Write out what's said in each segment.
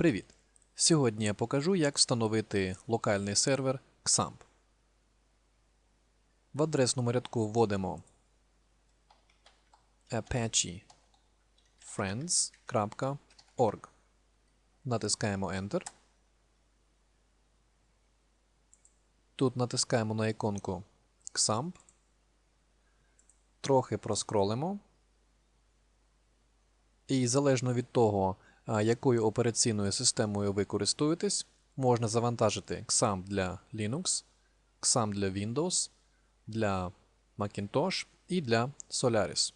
Привіт! Сьогодні я покажу, як встановити локальний сервер XAMPP. В адресному рядку вводимо apache friends.org. Натискаємо Enter. Тут натискаємо на іконку XAMPP. Трохи проскролимо. І залежно від того, якою операційною системою ви користуєтесь, можна завантажити XAMPP для Linux, XAMPP для Windows, для Macintosh і для Solaris.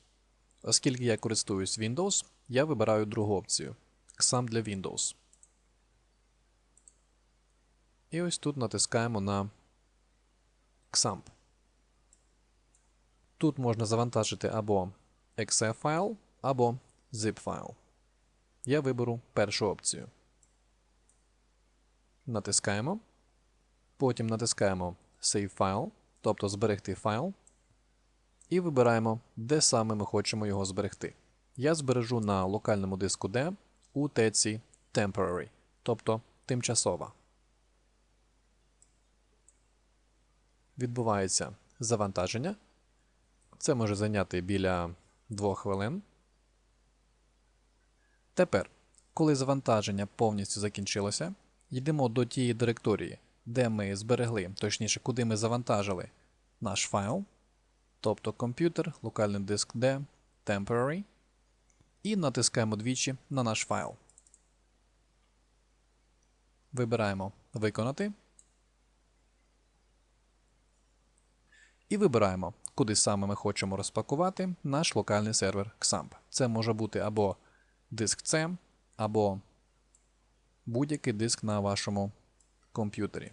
Оскільки я користуюсь Windows, я вибираю другу опцію XAMPP для Windows. І ось тут натискаємо на XAMPP. Тут можна завантажити або exe файл, або zip файл. Я виберу першу опцію. Натискаємо. Потім натискаємо Save File, тобто зберегти файл. І вибираємо, де саме ми хочемо його зберегти. Я збережу на локальному диску D у теці Temporary, тобто тимчасова. Відбувається завантаження. Це може зайняти біля 2 хвилин. Тепер, коли завантаження повністю закінчилося, йдемо до тієї директорії, де ми зберегли, точніше, куди ми завантажили наш файл, тобто комп'ютер, локальний диск D, Temporary, і натискаємо двічі на наш файл. Вибираємо Виконати. І вибираємо, куди саме ми хочемо розпакувати наш локальний сервер XAMPP. Це може бути або диск C, або будь-який диск на вашому комп'ютері.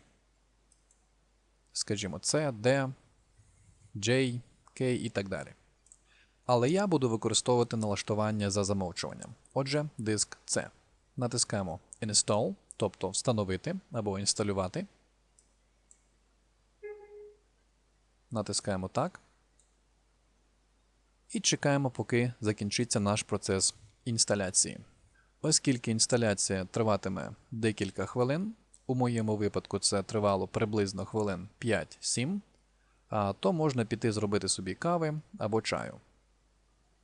Скажімо, C, D, J, K і так далі. Але я буду використовувати налаштування за замовчуванням. Отже, диск C. Натискаємо Install, тобто встановити або інсталювати. Натискаємо так. І чекаємо, поки закінчиться наш процес інсталяції. Оскільки інсталяція триватиме декілька хвилин, у моєму випадку це тривало приблизно хвилин 5-7, то можна піти зробити собі кави або чаю.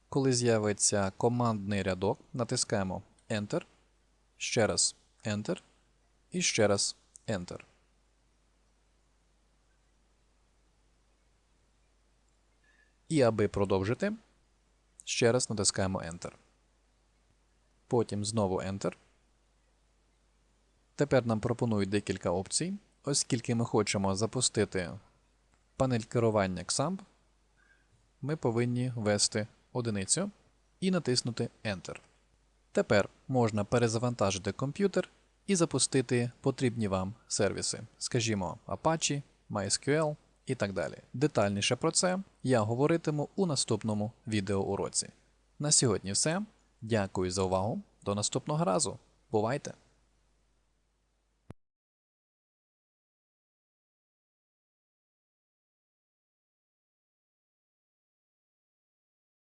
Коли з'явиться командний рядок, натискаємо Enter, ще раз Enter і ще раз Enter. І аби продовжити, ще раз натискаємо Enter. Потім знову Enter. Тепер нам пропонують декілька опцій. Оскільки ми хочемо запустити панель керування XAMPP, ми повинні ввести одиницю і натиснути Enter. Тепер можна перезавантажити комп'ютер і запустити потрібні вам сервіси, скажімо, Apache, MySQL і так далі. Детальніше про це я говоритиму у наступному відеоуроці. На сьогодні все. Дякую за увагу. До наступного разу. Бувайте!